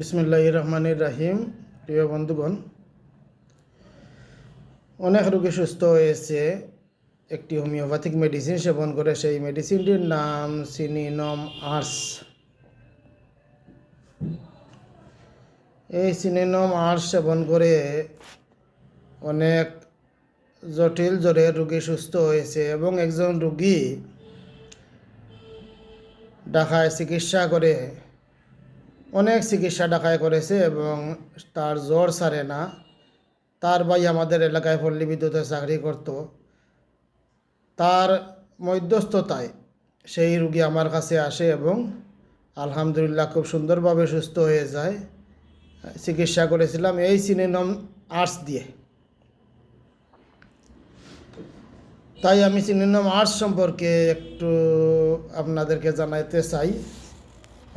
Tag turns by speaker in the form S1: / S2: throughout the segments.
S1: বিসমিল্লাহ রহমানির রাহিম। প্রিয় বন্ধুগণ, অনেক রোগী সুস্থ হয়েছে, একটি হোমিওপ্যাথিক মেডিসিন সেবন করে, সেই মেডিসিনটির নাম সিনিনম আর্স। এই সিনিনম আর্স সেবন করে অনেক জটিল জ্বরের রোগী সুস্থ হয়েছে এবং একজন রোগী ঢাকায় চিকিৎসা করে অনেক চিকিৎসা ঢাকায় করেছে এবং তার জ্বর সারে না। তার ভাই আমাদের এলাকায় পল্লী বিদ্যুতে চাকরি করত। তার মধ্যস্থতায় সেই রুগী আমার কাছে আসে এবং আলহামদুলিল্লাহ খুব সুন্দরভাবে সুস্থ হয়ে যায়। চিকিৎসা করেছিলাম এই সিনেনম আর্টস দিয়ে। তাই আমি সিনেনম আর্টস সম্পর্কে একটু আপনাদেরকে জানাইতে চাই।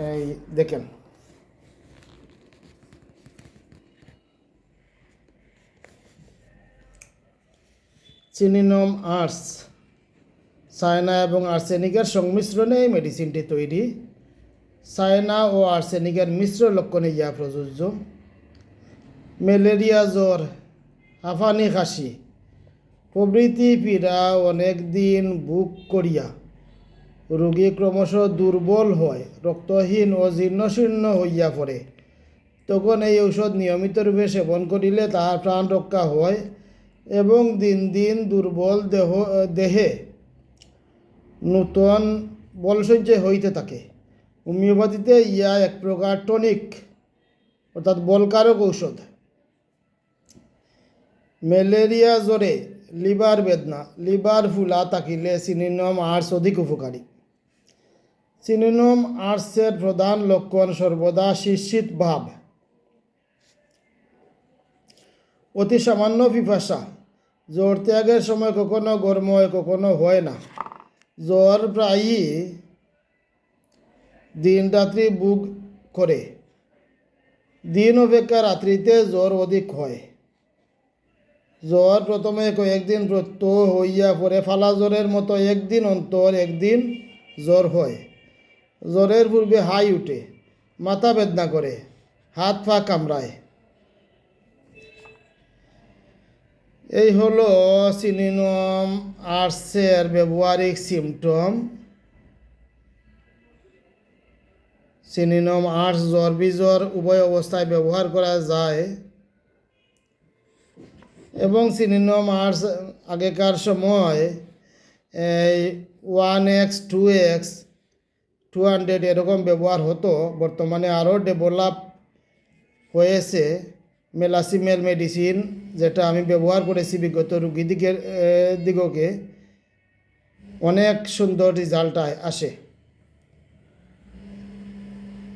S1: এই দেখেন। সিনিনম আর্টস সায়না এবং আর্সেনিকের সংমিশ্রণে এই মেডিসিনটি তৈরি। সায়না ও আর্সেনিকের মিশ্র লক্ষণে ইয়া প্রযোজ্য। ম্যালেরিয়া জ্বর হাঁফানি খাসি প্রভৃতি পীড়া অনেক দিন বুক করিয়া রোগী ক্রমশ দুর্বল হয়, রক্তহীন ও জীর্ণশীর্ণ হইয়া পড়ে। তখন এই ঔষধ নিয়মিত রূপে সেবন করিলে তাহার প্রাণ রক্ষা হয়। এবং দিন দিন দুর্বল দেহ দেহে নূতন বল সঞ্চয় হইতে থাকে। হোমিওপ্যাথিতে ইয়া এক প্রকার টনিক, অর্থাৎ বলকারক ঔষধ। ম্যালেরিয়া জ্বরে লিভার বেদনা, লিভার ফুলা থাকিলে সিনিনম আর্টস অধিক উপকারী। সিনিনম আর্টসের প্রধান লক্ষণ সর্বদা শীর্ষিত ভাব। অতি সামান্য পিপাসা জ্বর ত্যাগের সময় কখনো গরম হয় কখনো হয় না। জ্বর প্রায়ই দিন রাত্রি বুক করে দিন অপেক্ষা রাত্রিতে জ্বর অধিক হয়। জ্বর প্রথমে কয়েকদিন প্রত্যহ হইয়া পরে ফালা জ্বরের মতো একদিন অন্তর একদিন জ্বর হয়। জ্বরের পূর্বে হাই উঠে, মাথা বেদনা করে হাত পা কামড়ায়। এই হলো সিনিনম আর্টসের ব্যবহারিক সিমটম সিনিনম আর্টস জ্বর, বিজ্বর উভয় অবস্থায় ব্যবহার করা যায়। এবং সিনিনম আর্টস আগেকার সময়, এই one x, two x, two hundred এরকম ব্যবহার হতো। বর্তমানে আরও ডেভেলপ হয়েছে। মেলাসিমেল মেডিসিন যেটা আমি ব্যবহার করেছি বিগত রুগী দিকের দিগকে, অনেক সুন্দর রেজাল্ট আসে।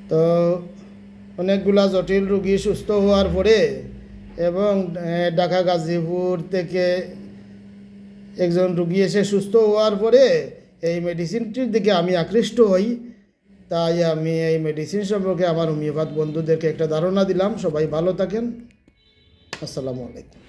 S1: তো অনেকগুলা জটিল রুগী সুস্থ হওয়ার পরে এবং ঢাকা, গাজীপুর থেকে একজন রুগী এসে সুস্থ হওয়ার পরে এই মেডিসিনটির দিকে আমি আকৃষ্ট হই। তাই আমি এই মেডিসিন সম্পর্কে আমার হোমিওপ্যাথ বন্ধুদেরকে একটা ধারণা দিলাম। সবাই ভালো থাকেন। আসসালামু আলাইকুম।